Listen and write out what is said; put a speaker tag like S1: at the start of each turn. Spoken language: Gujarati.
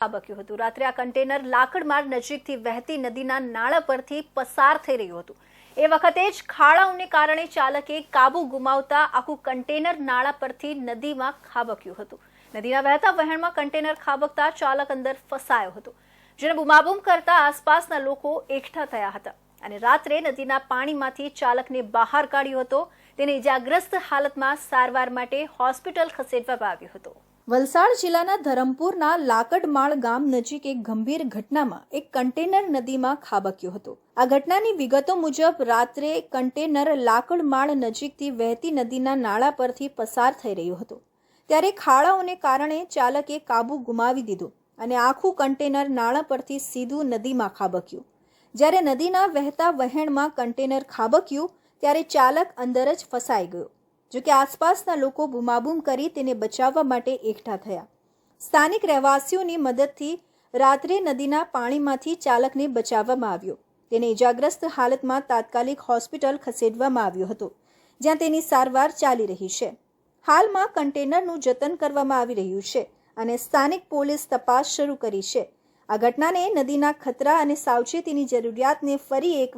S1: ખાબક્યું હતું. રાત્રે આ કન્ટેનર લાકડમાળ નજીકથી વહેતી નદીના નાળા પરથી પસાર થઈ રહ્યું હતું. એ વખતે જ ખાડાઓને કારણે ચાલકે કાબુ ગુમાવતા આખું કન્ટેનર નાળા પરથી નદીમાં ખાબક્યું હતું. નદીના વહેતા વહેણમાં કન્ટેનર ખાબકતા ચાલક અંદર ફસાયો હતો, જેને બુમાબુમ કરતા આસપાસના લોકો એકઠા થયા હતા. અને રાત્રે નદીના પાણીમાંથી ચાલકને બહાર કાઢ્યો હતો. તેને ઇજાગ્રસ્ત હાલતમાં સારવાર માટે હોસ્પિટલ ખસેડવામાં આવ્યો હતો. વલસાડ જિલ્લાના ધરમપુરના લાકડમાળ ગામ નજીક એક ગંભીર ઘટનામાં એક કન્ટેનર નદીમાં ખાબક્યું હતું. આ ઘટનાની વિગતો મુજબ રાત્રે કન્ટેનર લાકડમાળ નજીકથી વહેતી નદીના નાળા પરથી પસાર થઈ રહ્યું હતું. ત્યારે ખાડાઓને કારણે ચાલકે કાબુ ગુમાવી દીધો અને આખું કન્ટેનર નાળા પરથી સીધું નદીમાં ખાબક્યું. જ્યારે નદીના વહેતા વહેણમાં કન્ટેનર ખાબક્યું, ત્યારે ચાલક અંદર જ ફસાઈ ગયો. જો કે આસપાસના લોકો બૂમાબૂમ કરી તેને બચાવવા માટે એકઠા થયા. સ્થાનિક રહેવાસીઓની મદદથી રાત્રે નદીના પાણીમાંથી ચાલકને બચાવવામાં આવ્યો. તેને ઇજાગ્રસ્ત હાલતમાં તાત્કાલિક હોસ્પિટલ ખસેડવામાં આવ્યો હતો, જ્યાં તેની સારવાર ચાલી રહી છે. હાલમાં કન્ટેનરનું જતન કરવામાં આવી રહ્યું છે અને સ્થાનિક પોલીસ તપાસ શરૂ કરી છે. આ ઘટનાને નદીના ખતરા અને સાવચેતીની જરૂરિયાતને ફરી એકવાર